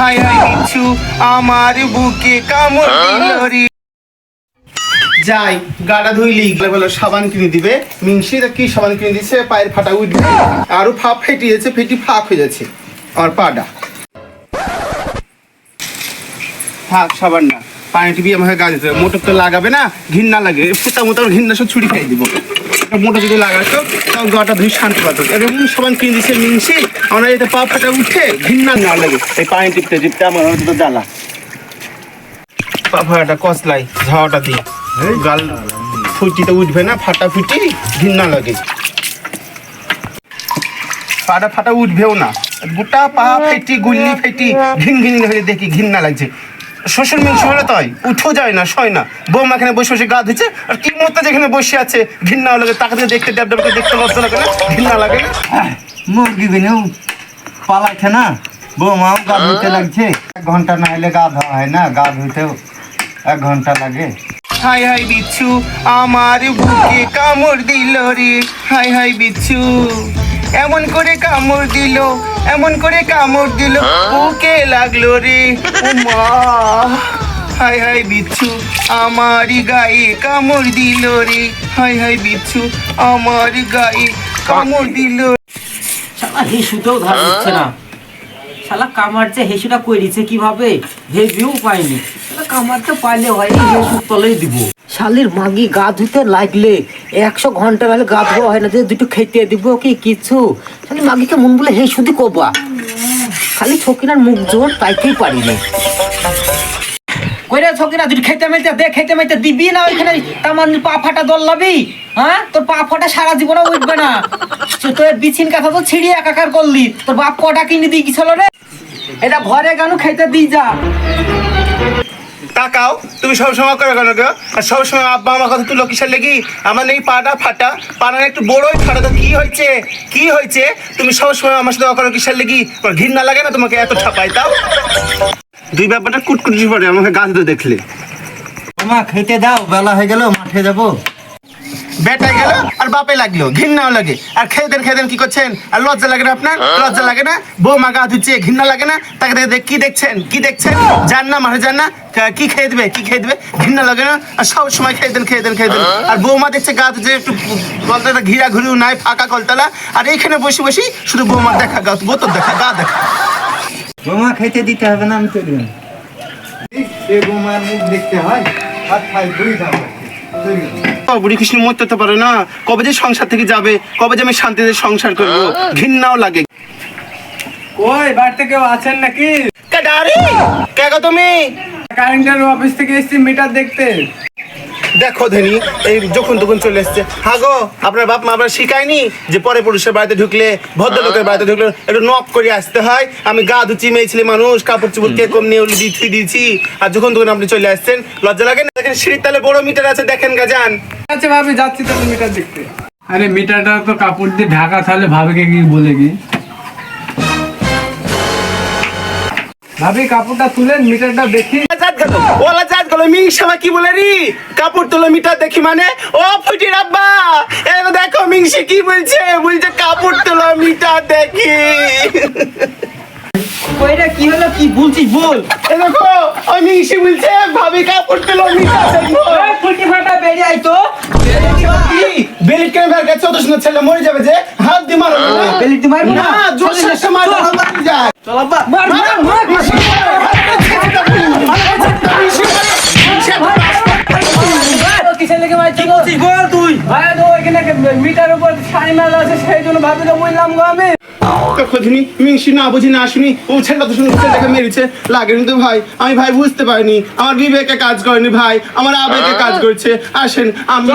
High high আমার বুকে কামড় দিলরি যাই গাটা ধুইলি বলো সাবান কিনে দিবে। মিংসি তা কি সাবান কিনে দিছে? পায়ের ফাটা উঠবে। আরও ফাপ ফেটিয়েছে ফেটি ফাঁক হয়ে যাচ্ছে। আর পাটা। থাক সাবান না। পানি টিপি আমাকে গা দিতে হবে। মোটর তো লাগাবে না ঘিন্না লাগে। ফুটা মোটা ঘিন্না সব ছুরি খাই দিব। মোটর যদি লাগাতো তাও গাটা ধুই শান্তি পাতো এরকম সাবান কিনে দিছে মিংসি আমরা এতে পা ফাটা উঠে ঘিন্না না লাগে। এই পানি টিপতে টিপতে আমার হয়তো জ্বালা। পা ফাটা কসলাই ঝাওয়াটা দিই গাল ফুটিতে উঠবে না ফাটা ফুটি ঘিন্না লাগে। পাটা ফাটা উঠবেও না। গোটা পা ফেটি গুল্লি ফেটি ঘিন ঘিন হয়ে দেখি ঘিন্না লাগছে। শ্বশুর মিংস হলে তাই? উঠো যায় না শয় না। বৌমা এখানে বসে বসে গা ধুচ্ছে আর কি মতো যেখানে বসে আছে ঘিন্না লাগে তাকে দিয়ে দেখতে ড্যাব ড্যাবকে দেখতে লজ্জা লাগে না? ঘিন্না লাগে না? মুরগি বিনেও পালাচ্ছে না? বৌমাও গা ধুতে লাগছে। এক ঘণ্টা না হলে গা ধোয়া হয় না গা ধুতেও এক ঘণ্টা লাগে। হাই হাই বিচ্ছু আমার বুকে কামড় দিল রে। হাই হাই বিচ্ছু এমন করে কামড় দিল এমন করে কামড় দিল। বুকে লাগল রে। মা হাই হাই বিচ্ছু আমারই গায়ে কামড় দিল রে। হাই হাই বিচ্ছু আমার গায়ে কামড় দিল শালা হেসুতেও ধার দিচ্ছে না। শালা কামারছে হেসুটা কই দিচ্ছে কীভাবে হেভিও পাইনি। শালা কামারটা পাইলে হয় হেসুর তলেই দিব। শালির মাগি গা ধুতে লাগলে। একশো ঘণ্টা হলে গা ধোয়া হয় না যে দুটো খেতে দিব কি কিছু? শালি মাগিকে মন বলে, হে, শুধু কবা। খালি ছকিনার মুখ জোর তাইতেই পারিনি। কইরা ছকিনা তুই খেতে মেতে দে, খেতে মেতে দিবি না ওইখানে তামান পা ফাটা দল্লাবি হ্যাঁ? তোর পা ফাটা সারা জীবনে উঠবে না। তোর বিছিন কাঁথা তো ছিড়িয়ে একাকার করলি। তোর বাপ কটা কিনে দিয়ে গেছিল রে? এটা ঘরে কেন খেতে দিই যা? তাকাও, তুমি সবসময় করে কেন কেউ আর সবসময় আব্বা আমার কথা তুলো কিসের লেগি আমার নেই পাটা ফাটা। পাটা একটু বড়ই ফাটা। তো কি হয়েছে? কি হয়েছে? তুমি সবসময় আমার সাথে করো কিসের লেগি? আমার ঘৃণা লাগে না তোমাকে এত ছাপাই? তাও? দুই ব্যাপারটা কুটকুটি পড়ে আমাকে গাছ দিয়ে দেখলে। মা খেতে দাও, বেলা হয়ে গেল, মাঠে যাব। বেটায় গেল আর বাপে লাগল ঘৃণাও লাগে। আর খেদেন খেদেন কি করছেন? আর লজ্জা লাগে না আপনার? লজ্জা লাগে না? বৌমা গা ধুচ্ছে ঘৃণা লাগে না? তাকে দেখে কি দেখছেন? কি দেখছেন? যান না মাঠে যান না। কি খেয়ে দেবে? কি খেয়ে দেবে? ঘৃণা লাগে না? আর সব সময় খেয়ে দেন খেয়ে দেন খেয়ে দেন আর বৌমা দেখছে গা ধুচ্ছে একটু কলতাটা ঘিরা ঘুরিও নাই ফাঁকা কলতলা। আর এইখানে বসে বসে শুধু বৌমার দেখা গা বোতল দেখা গা দেখা। বৌমা খেতে দিতে হবে না আমি এ বৌমার মুখ দেখতে হয় হাত খাই দুই দাও বুড়ি কৃষ্ণ মরতে তো পারে না। কবে যে সংসার থেকে যাবে কবে যে আমি শান্তিতে সংসার করব ঘৃণাও লাগে। ওই বাড়িতে কেউ আছেন নাকি? ডারি কে গো তুমি? কারেন্টের অফিস থেকে এসেছি মিটার দেখতে। দেখো ধেনি এই যখন তখন চলে এসছে। হাগো আপনার বাপ মা আপনার শিখায়নি যে পরে পুরুষের বাড়িতে ঢুকলে ভদ্রলোকের বাড়িতে ঢুকলে একটু নক করে আসতে হয়? আমি গা ধুচি মেয়ে ছেলে মানুষ কাপড় চুপড় কে কম নিয়ে দিয়ে দিয়েছি আর যখন তখন আপনি চলে আসছেন লজ্জা লাগে না? দেখেন সিঁড়ির তালে বড় মিটার আছে দেখেন গা যান। ভাবি যাচ্ছি তাহলে মিটার দেখতে। আরে মিটারটা তো কাপড় দিয়ে ঢাকা, তাহলে ভাবিকে কি বলে ভাবি, কাপড়টা তুলেন মিটারটা দেখি। ওলা কি বলে রি? কাপড় দেখি মানে? ও ফুটি রাব্বা দেখো মিংসি কি বলছে? বলছে কাপড় তোলো মিটার দেখি। কইরা কি হলো? কি বলছিস বল। এ দেখো আমি মিংসি বলছে ভাবি কা পড়তে লাগি ফুটি ফাটা বেরিয়ে আইতো বেলিট কেন বের গেছে তো সুন্দর ছেলে মরে যাবে যে হাত দি মারো। বেলিট দি মারবো না? জোরে জোর মারো মারি যায়। চল আব্বা মার মার মার। ভাই মিটার উপর শাড়ি মেলা আছে সেই জন্য ভাবিকে বললাম গো আমি। খোঁজনি মিংসি না বুঝি না শুনি ও ছেলেটা তো শুনে ছেলেটাকে মেরেছে। লাগেনি তো ভাই আমি ভাই বুঝতে পারিনি। আমার বিবেকে কাজ করেনি ভাই আমার আবেগে কাজ করছে। আসেন আমি